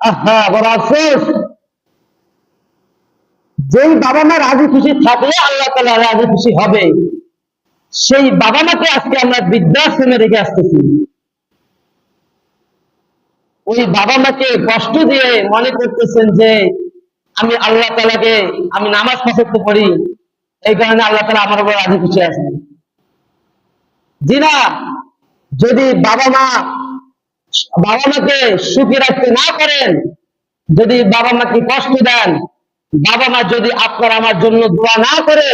হ্যাঁ যেই বাবা মা রাজি খুশি থাকলে আল্লাহ তালা রাজি খুশি হবে। সেই বাবা মাকে আজকে আমরা বৃদ্ধাশ্রমে রেখে আসতেছি। ওই বাবা মাকে কষ্ট দিয়ে মনে করতেছেন যে আমি আল্লাহ তালাকে আমি নামাজ পছন্দ করি এই কারণে আল্লাহ তালা আমার উপর রাজি খুশি আছেন। জি না যদি বাবা মা বাবা মাকে সুখী রাখতে না পারেন, যদি বাবা মাকে কষ্ট দেন, বাবা মা যদি আপনার আমার জন্য দোয়া না করে,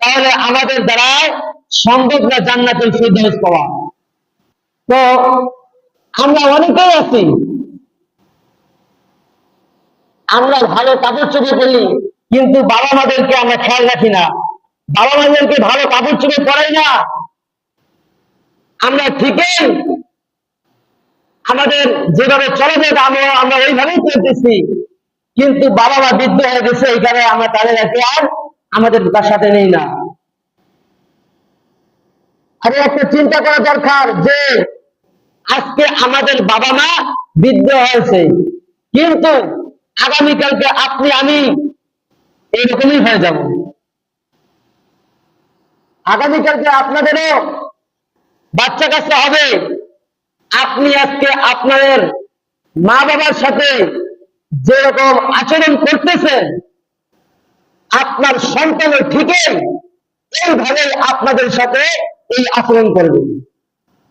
তাহলে আমাদের দ্বারা সম্ভব না জান্নাতুল ফিরদৌস পাওয়া। তো আমরা অনেকেই আছি, আমরা ভালো কাপড় চোপড় পরি, কিন্তু বাবা মাদেরকে আমরা খেয়াল রাখি না। বাবা মাদেরকে ভালো কাপড় চোপড় পরাই না। আমরা ঠিকই আমাদের যেভাবে চলে যায় আমরা আমরা ওইভাবেই চলতেছি। কিন্তু বাবা মা বৃদ্ধ হয়ে গেছে এইখানে আমরা তাদের একে আর আমাদের তার সাথে নেই না। আরে একটা চিন্তা করা দরকার যে, আজকে আমাদের বাবা মা বৃদ্ধ হয়েছে। কিন্তু আগামীকালকে আপনি, আমি এইরকমই হয়ে যাব। আগামীকালকে আপনাদেরও বাচ্চা কাচ্চা হবে। আপনি আজকে আপনাদের মা বাবার সাথে যেরকম আচরণ করতেছেন, আপনার সন্তানের ঠিকই এইভাবে আপনাদের সাথে এই আচরণ করবে